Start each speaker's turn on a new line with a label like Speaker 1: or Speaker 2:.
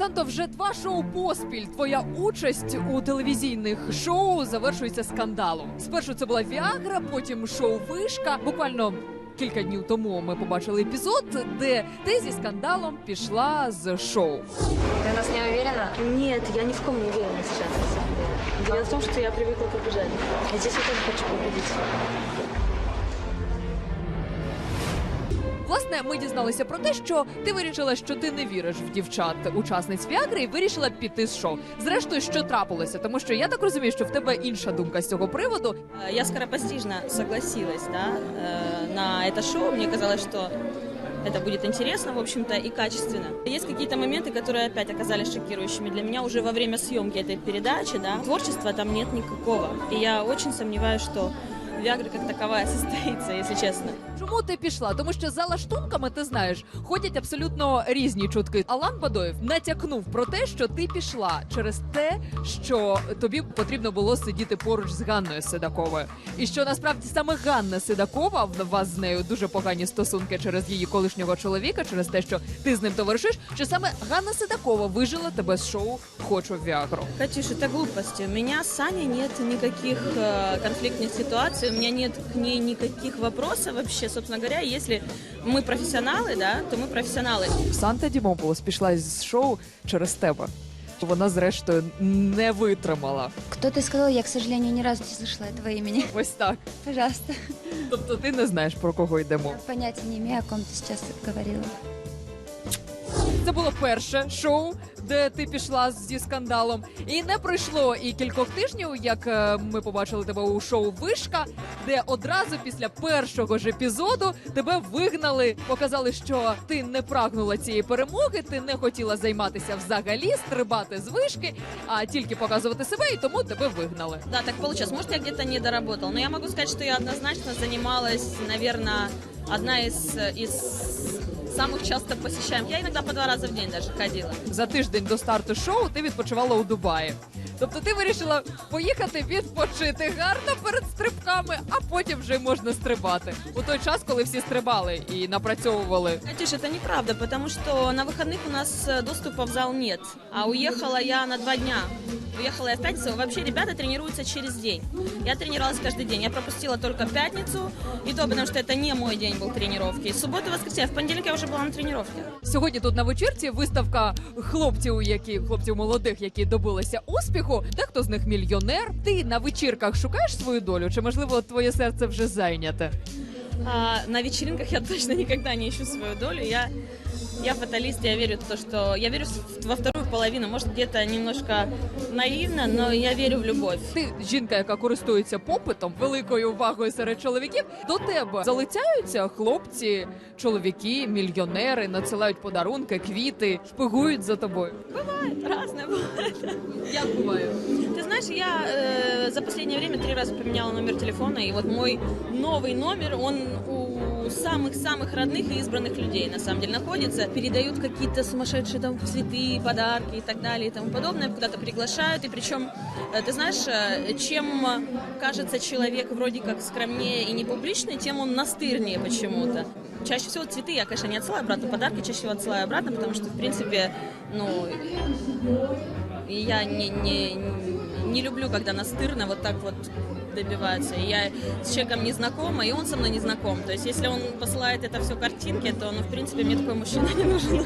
Speaker 1: Санто, вже два шоу поспіль. Твоя участь у телевізійних шоу завершується скандалом. Спершу це була Віагра, потім шоу Вишка. Буквально кілька днів тому ми побачили епізод, де ти зі скандалом пішла з шоу.
Speaker 2: Ты у нас не уверена?
Speaker 3: Нет, я ни в ком не уверена сейчас, на самом деле. Дело в том, что я привыкла побежать. И здесь я тоже хочу победить.
Speaker 1: Власне, ми дізналися про те, що ти вирішила, що ти не віриш в дівчат учасниць Віагри, і вирішила піти з шоу. Зрештою, що трапилося, тому що я так розумію, що в тебе інша думка з цього приводу.
Speaker 4: Э, Я скоропостижно согласилась да, э, на это шоу. Мне казалось, что это будет интересно, в общем-то, и качественно. Есть какие-то моменты, которые опять оказались шокирующими для меня уже во время съемки этой передачи. Да. Творчества там нет никакого. И я очень сомневаюсь, что Виагра как таковая состоится, если честно.
Speaker 1: Чому ти пішла? Тому що за лаштунками ти знаєш, ходять абсолютно різні чутки. Алан Бадоєв натякнув про те, що ти пішла через те, що тобі потрібно було сидіти поруч з Ганною Седаковою, і що насправді саме Ганна Седакова в вас з нею дуже погані стосунки через її колишнього чоловіка, через те, що ти з ним товаришиш. Що саме Ганна Седакова вижила тебе з шоу Хочу в Віагру.
Speaker 4: Катюш, это глупости. У меня с Аней нет никаких э, конфликтных ситуаций, у меня нет к ней никаких вопросов вообще. Собственно говоря, если мы профессионалы, да, то мы профессионалы.
Speaker 1: Санта Дімополос пішла з шоу через тебе. Вона зрештою не витримала.
Speaker 2: Кто-то сказал, я, к сожалению, ни разу не слышала этого имени.
Speaker 1: Ось так.
Speaker 2: Пожалуйста.
Speaker 1: Тобто ти не знаєш про кого йдемо.
Speaker 2: Понятия не имею, о ком ты сейчас говорила.
Speaker 1: Це було перше шоу, де ти пішла зі скандалом. І не пройшло і кількох тижнів, як е, ми побачили тебе у шоу Вишка, де одразу після першого ж епізоду тебе вигнали, показали, що ти не прагнула цієї перемоги, ти не хотіла займатися взагалі, стрибати з вишки, а тільки показувати себе, і тому тебе вигнали.
Speaker 4: Да, так получилось. Может, я где-то не доработал, но я могу сказать, что я однозначно занималась, наверное, одна из, из самых часто посещаемых. Я иногда по два раза в день даже ходила.
Speaker 1: За тиждень до старту шоу ти відпочивала у Дубаї. Тобто ти вирішила поїхати відпочити гарно перед стрибками, а потім вже й можна стрибати. У той час, коли всі стрибали і напрацьовували.
Speaker 4: Катюш, это неправда, потому что на выходных у нас э, доступа в зал нет. А уехала я на два дня. Уехала я в пятницу. Вообще ребята тренируются через день. Я тренировалась каждый день. Я пропустила только пятницу, и то потому, что это не мой день был тренировки. Субботу, воскресенье. В понедельник я уже была на тренировке.
Speaker 1: Сьогодні тут на вечірці виставка хлопців, які хлопців молодих, які добилися успіху. Дехто з них мільйонер. Ти на вечірках шукаєш свою долю, чи можливо твоє серце вже зайняте?
Speaker 4: А, на вечеринках я точно никогда не ищу свою долю. Я, я фаталист, я верю в то, что... Я верю в- во вторую половину. Может, где-то немножко наивно, но я верю в любовь.
Speaker 1: Ти жінка, яка користується попитом, великою увагою серед чоловіків. До тебе залицяються хлопці, чоловіки, мільйонери, надсилають подарунки, квіти, шпигують за тобою.
Speaker 4: Разное бывает.
Speaker 1: Як буває?
Speaker 4: Ты знаешь, я э, за последнее время три раза поменяла номер телефона, и вот мой новый номер, он у самых-самых родных и избранных людей, на самом деле, находится. Передают какие-то сумасшедшие там цветы, подарки и так далее и тому подобное, куда-то приглашают. И причем, э, ты знаешь, э, чем кажется человек вроде как скромнее и не публичный, тем он настырнее почему-то. Чаще всего цветы я, конечно, не отсылаю обратно, подарки чаще всего отсылаю обратно, потому что, в принципе, ну, и я не, не, не люблю, когда настырно вот так вот добиваются. И я с человеком не знакома, и он со мной не знаком. То есть, если он посылает это все картинки, то, ну, в принципе, мне такой мужчина не нужен.